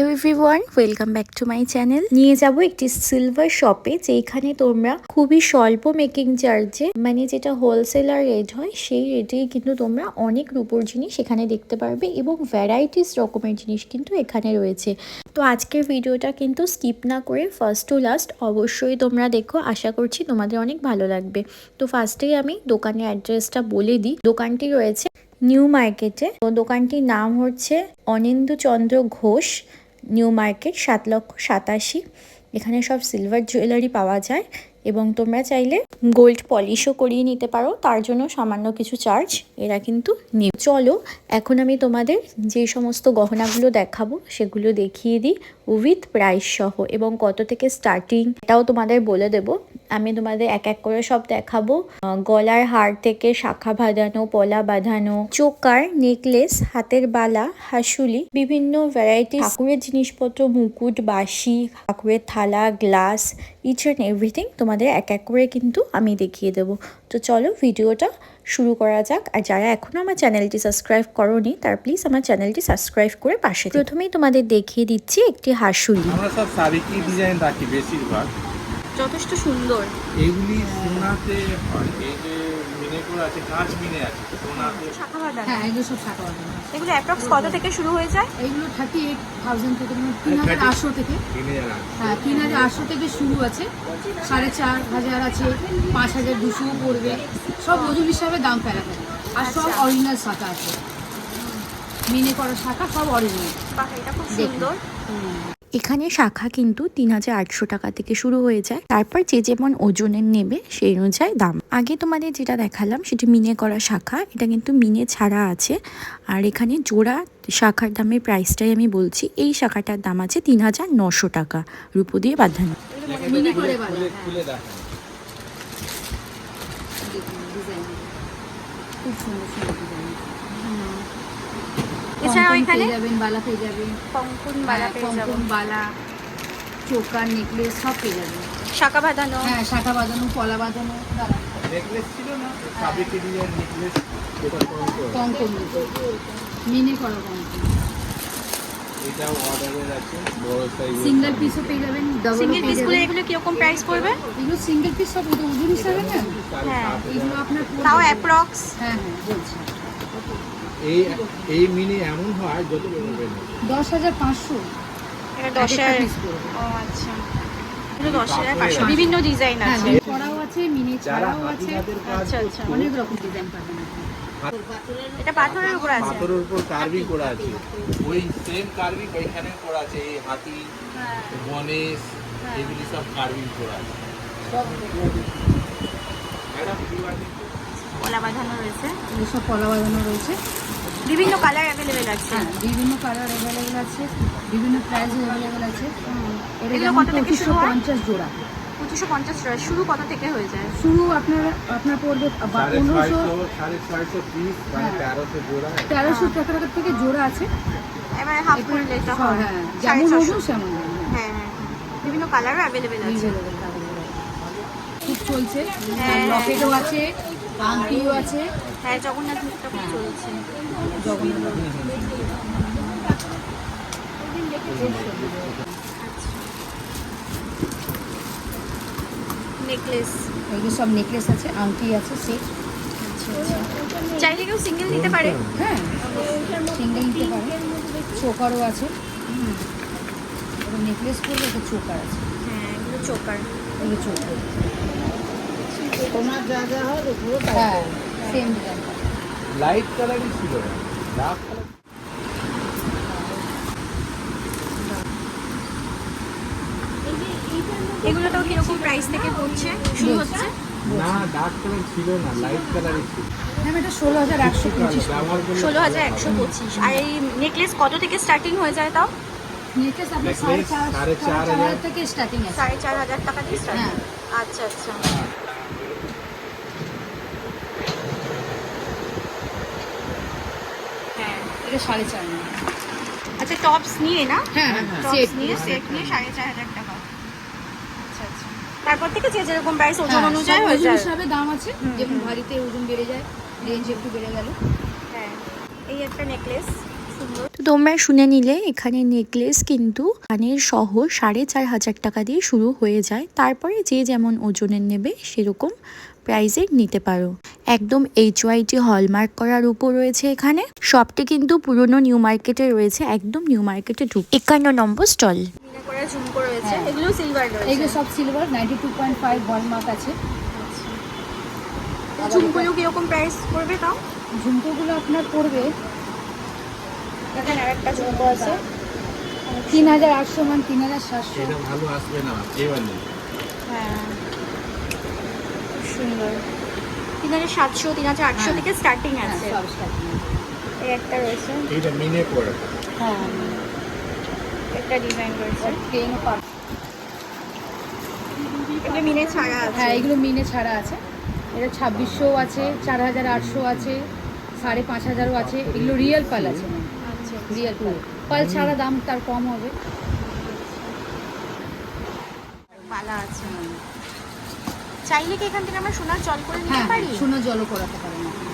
Hello everyone welcome back to my channel নিয়ে যাব একটি সিলভার শপে যেখানে তোমরা খুবই স্বল্প মেকিং চার্জে মানে যেটা হোলসেলার রেট হয়, সেই রেটেই কিন্তু তোমরা অনেক রূপোর জিনিস এখানে দেখতে পারবে এবং ভ্যারাইটিস রকমের জিনিস কিন্তু এখানে রয়েছে। তো আজকের ভিডিওটা কিন্তু স্কিপ না করে ফার্স্ট টু লাস্ট অবশ্যই তোমরা দেখো, আশা করছি তোমাদের অনেক ভালো লাগবে। তো ফার্স্টেই আমি দোকানের অ্যাড্রেসটা বলে দিই। দোকানটি রয়েছে নিউ মার্কেটে তো দোকানটির নাম হচ্ছে অনিন্দু চন্দ্র ঘোষ। নিউ মার্কেট, সাত লক্ষ সাতাশি। এখানে সব সিলভার জুয়েলারি পাওয়া যায় এবং তোমরা চাইলে গোল্ড পলিশও করিয়ে নিতে পারো। তার জন্য সামান্য কিছু চার্জ এরা কিন্তু নেই চলো, এখন আমি তোমাদের যে সমস্ত গহনাগুলো দেখাবো সেগুলো দেখিয়ে দিই উইথ প্রাইস সহ এবং কত থেকে স্টার্টিং এটাও তোমাদের বলে দেবো। আমি তোমাদের এক এক করে সব দেখাবো। গলার হার থেকে শাখা বাঁধানো, পলা বাঁধানো, চোকার নেকলেস হাতের বালা, হাসুলি, বিভিন্ন ভ্যারাইটি ঠাকুরের জিনিসপত্র, মুকুট বাসি ঠাকুরের থালা গ্লাস ইচ অ্যান্ড এভরিথিং তোমাদের এক এক করে কিন্তু আমি দেখিয়ে দেবো। তো চলো ভিডিওটা শুরু করা যাক। আর যারা এখনও আমার চ্যানেলটি সাবস্ক্রাইব করনি, তার প্লিজ আমার চ্যানেলটি সাবস্ক্রাইব করে পাশে প্রথমেই তোমাদের দেখিয়ে দিচ্ছি একটি হাসুলি। আমরা সব সাবিকি ডিজাইন রাখি বেশিরভাগ। যথেষ্ট সুন্দর। এইগুলি সোনাতে হয়। এই যে মিনে করে আছে কাঁচ মিনে আছে সোনাতে। শাখা বাঁধানো। হ্যাঁ এগুলো সব বাঁধানো। এগুলো অ্যাপ্রক্স কত থেকে শুরু হয়ে যায়? এইগুলো থার্টি এইট থাউজেন্ড থেকে মানে তিন হাজার আটশো থেকে। হ্যাঁ তিন হাজার আটশো থেকে শুরু আছে। সাড়ে চার হাজার আছে পাঁচ হাজার দুশোও পড়বে। সব ওজন হিসাবে দাম ফেলা থাকে। আর সব অরিজিনাল শাখা আছে। মিনে করা শাখা সব অরিজিনাল বাহ এটা খুব সুন্দর। এখানে শাখা কিন্তু তিন হাজার আটশো টাকা থেকে শুরু হয়ে যায়। তারপর যে যেমন ওজনের নেবে সেই অনুযায়ী দাম। আগে তোমাদের যেটা দেখালাম সেটি মিনে করা শাখা এটা কিন্তু মিনে ছাড়া আছে। আর এখানে জোড়া শাখার দামের প্রাইসটাই আমি বলছি এই শাখাটার দাম আছে তিন হাজার নশো টাকা রূপো দিয়ে বাঁধানো। মিনি হ্যাঁ। খুব সুন্দর সুন্দর ডিজাইন এছাড়াও এখানে পেয়ে যাবেন বালা পেয়ে যাবেন। কঙ্কন হ্যাঁ, কঙ্কন বালা চোকার নেকলেস সব পেয়ে যাবেন। শাখা বাঁধানো? হ্যাঁ শাখা বাঁধানো পলা বাঁধানো নেকলেস ছিল না? সাবিকি ডিজাইন নেকলেস কঙ্কন মিনে করা কঙ্কন। এটাও অর্ডারের আছে বড় সাইজ সিঙ্গেল পিসও পেয়ে যাবেন ডাবল সিঙ্গেল পেয়ে পিসগুলো যাবেন। এগুলো কীরকম প্রাইস পড়বে? এগুলো সিঙ্গেল পিস সব ওজন হিসাবে না? হ্যাঁ। এগুলো আপনার তাও অ্যাপ্রক্স হ্যাঁ হ্যাঁ বলছি। এই এই মিনি এমন হয় যত দশ হাজার পাঁচশো। এটা দশ হাজার ও আচ্ছা। দশ হাজার পাঁচশো। বিভিন্ন ডিজাইন হ্যাঁ আছে। করাও আছে মিনি ছাড়াও আছে। আচ্ছা আচ্ছা। অনেক রকম ডিজাইন পাবেন এটা পাথরের উপর আছে। পাথরের উপর কার্ভিং করা আছে। ওই সেম কার্ভিং ওইখানে করা আছে এই হাতি গণেশ এগুলি সব কার্ভিং করা আছে। ম্যাডাম কলা বাঁধানো রয়েছে। এগুলো সব পলা বাঁধানো রয়েছে। বিভিন্ন কালার অ্যাভেলেবেল আছে। হ্যাঁ বিভিন্ন কালার অ্যাভেলেবেল আছে বিভিন্ন প্রাইস অ্যাভেলেবেল আছে। এটা এগুলো যেমন কত থেকে পঁচিশশো শুরু হয়? পঞ্চাশ জোড়া। পঁচিশশো পঞ্চাশ টাকা শুরু কত থেকে হয়ে যায়? শুরু আপনার আপনার পড়বে মানে হ্যাঁ। তেরোশো টাকা থেকে জোড়া আছে। এবারে হাফ হয় হ্যাঁ। হ্যাঁ। হ্যাঁ। হ্যাঁ বিভিন্ন কালারও অ্যাভেলেবেল আছে। খুব চলছে। হ্যাঁ। লকেটও আছে। আংটিও আছে। হ্যাঁ জগন্নাথ মুখটা চলছে। জগন্নাথ নেকলেস এগুলো সব নেকলেস আছে আংটি আছে সেট চাইলে কেউ সিঙ্গেল নিতে পারে। হ্যাঁ সিঙ্গেল নিতে পারে। চোকারও আছে। নেকলেস করবে একটা চোকার আছে। হ্যাঁ এগুলো চোকার। এগুলো চোকার। হ্যাঁ সেম ডিজাইন লাইট কালারই ছিল ডার্ক কালার এগুলোটাও কীরকম প্রাইস থেকে পড়ছে? শুরু হচ্ছে? না ডার্ক কালার ছিল না লাইট কালারই ছিল। এটা ষোলো হাজার একশো পঁচিশ। ষোলো হাজার একশো পঁচিশ। আর এই নেকলেস কত থেকে স্টার্টিং হয়ে যায় তাও? নেকলেস আপনার সাড়ে চার সাড়ে চার হাজার। হাজার থেকে স্টার্টিং সাড়ে চার হাজার টাকা থেকে স্টার্টিং হ্যাঁ। আচ্ছা আচ্ছা। এটা সাড়ে চার আচ্ছা টপস নিয়ে না? হ্যাঁ টপস নিয়ে সেট নিয়ে সাড়ে চার হাজার টাকা। আচ্ছা আচ্ছা। তারপর থেকে যে যেরকম প্রাইস ওজন হ্যাঁ, অনুযায়ী হয়ে যায়। হিসাবে দাম আছে যেমন ভারীতে ওজন বেড়ে যায় রেঞ্জ একটু বেড়ে গেল। হ্যাঁ এই একটা নেকলেস তো তোমরা শুনে নিলে এখানে নেকলেস কিন্তু কানের সহ সাড়ে চার হাজার টাকা দিয়ে শুরু হয়ে যায়। তারপরে যে যেমন ওজনের নেবে সেরকম প্রাইজের নিতে পারো। একদম এইচ ওয়াইটি হলমার্ক করার উপর রয়েছে এখানে। শপটি কিন্তু পুরনো নিউ মার্কেটে রয়েছে একদম নিউ মার্কেটে ঢুক একান্ন নম্বর স্টল করে ঝুমকো রয়েছে। এগুলো সিলভার রয়েছে। সব silver ninety two point five hallmark আছে। ঝুমকোগুলো কীরকম প্রাইস পড়বে তাও? ঝুমকোগুলো আপনার পড়বে। আরেকটা ঝুমকো আছে। তিন হাজার আটশো মান তিন হাজার সাতশো। ভালো আসবে না হ্যাঁ। সুন্দর। তিন হাজার সাতশো তিন হাজার আটশো হ্যাঁ। থেকে স্টার্টিং হ্যাঁ আছে। আছে। এই একটা রয়েছে। এটা মিনে পড়ে। হ্যাঁ। একটা ডিজাইন রয়েছে। প্লেনও পাবে এগুলো মিনে ছাড়া আছে। হ্যাঁ এগুলো মিনে ছাড়া আছে। এটা ছাব্বিশশো আছে চার হাজার আটশো আছে সাড়ে পাঁচ হাজারও আছে। এগুলো রিয়েল পাল আছে। আচ্ছা রিয়েল পাল পাল ছাড়া দাম তার কম হবে। মালা আছে চাইলে কি এখান থেকে আমরা সোনার জল করে নিতে হ্যাঁ পারি? সোনা জলও করাতে পারেন। আপনি।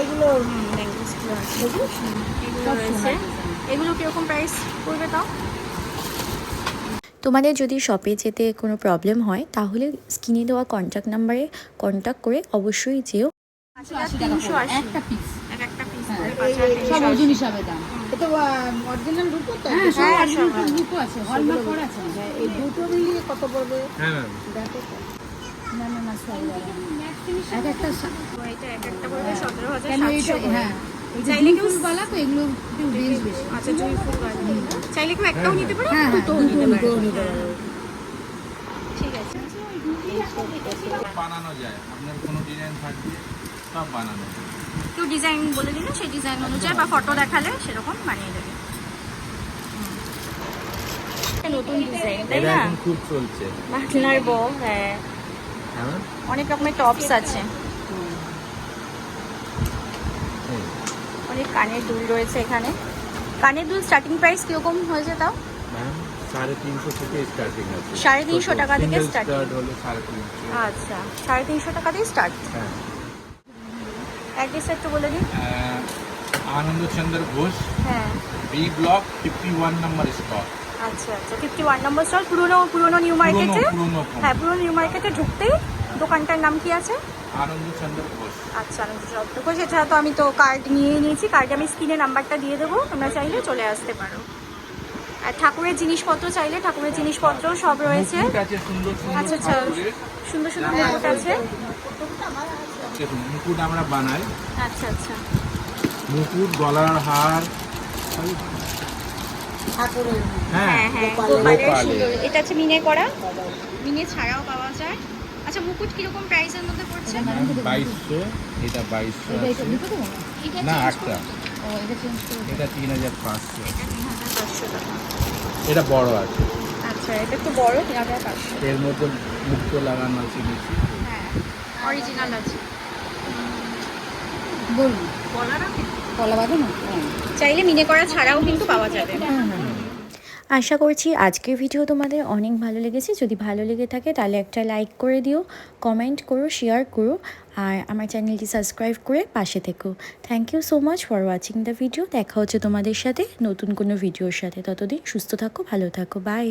এগুলো এগুলো সব রয়েছে। এগুলো কীরকম প্রাইস পড়বে তাও? তোমাদের যদি শপে যেতে কোনো প্রবলেম হয় তাহলে স্ক্রিনে দেওয়া কন্ট্যাক্ট নাম্বারে কন্ট্যাক্ট করে অবশ্যই যেও। একটা পিস এক একটা পিস হ্যাঁ, করে পাঁচ হাজার সব হ্যাঁ সব আছে হলমার্ক করা আছে এই দুটো মিলিয়ে কত পড়বে না না এটা এক একটা হ্যাঁ চাইলে কেউ- তো এগুলো আচ্ছা জুই ফুল। চাইলে একটাও নিতে পারে দুটো নিতে পারে ঠিক আছে বানানো যায় আপনার কোনো ডিজাইন থাকবে সব বানানো। কেউ ডিজাইন বলে দিলে সেই ডিজাইন অনুযায়ী বা ফটো দেখালে সেরকম বানিয়ে দেবে। নতুন ডিজাইন তাই না? খুব চলছে। পাটনার বউ হ্যাঁ। হ্যাঁ? অনেক রকমের টপস আছে। অনেক কানের দুল রয়েছে এখানে। কানের দুল স্টার্টিং প্রাইস কীরকম হয়েছে তাও? সাড়ে তিনশো থেকে স্টার্টিং আছে। সাড়ে তিনশো টাকা থেকে তিনশো। আচ্ছা সাড়ে তিনশো টাকা দিয়ে স্টার্ট হ্যাঁ। অ্যাড্রেস একটু বলে দিন। আনন্দচন্দ্র ঘোষ। হ্যাঁ। B block fifty one number stock আচ্ছা আচ্ছা ফিফটি ওয়ান নম্বর স্টল পুরোনো পুরোনো নিউ মার্কেটে হ্যাঁ পুরোনো নিউ মার্কেটে ঢুকতেই দোকানটার নাম কি আছে? আনন্দচন্দ্র ঘোষ। আচ্ছা আনন্দ চত্বর এছাড়া তো আমি তো কার্ড নিয়ে নিয়েছি। কার্ডে আমি স্ক্রিনে নাম্বারটা দিয়ে দেবো। তোমরা চাইলে চলে আসতে পারো। আর ঠাকুরের জিনিসপত্র চাইলে ঠাকুরের জিনিসপত্র সব রয়েছে। আচ্ছা আচ্ছা সুন্দর সুন্দর মুকুট আছে। দেখুন মুকুট আমরা বানাই। আচ্ছা আচ্ছা। মুকুট গলার হার হ্যাঁ হ্যাঁ হ্যাঁ এটা হচ্ছে মিনে করা। মিনে ছাড়াও পাওয়া যায়। আচ্ছা মুকুট কীরকম প্রাইসের মধ্যে পড়ছে? বাইশশো এটা বাইশশো এটা না? একটা। তিন হাজার পাঁচশো। এটা বড় আছে। আচ্ছা এটা একটু বড় তিন হাজার পাঁচশো। এর মধ্যে মুক্ত লাগানো আছে হ্যাঁ অরিজিনাল আছে। বলুন। কলা হ্যাঁ। চাইলে মিনে করা ছাড়াও কিন্তু পাওয়া যাবে। আশা করছি আজকের ভিডিও তোমাদের অনেক ভালো লেগেছে। যদি ভালো লেগে থাকে তাহলে একটা লাইক করে দিও কমেন্ট করো শেয়ার করো আর আমার চ্যানেলটি সাবস্ক্রাইব করে পাশে থেকো। Thank you so much for watching the video দেখা হচ্ছে তোমাদের সাথে নতুন কোনো ভিডিওর সাথে। ততদিন সুস্থ থাকো ভালো থাকো। বাই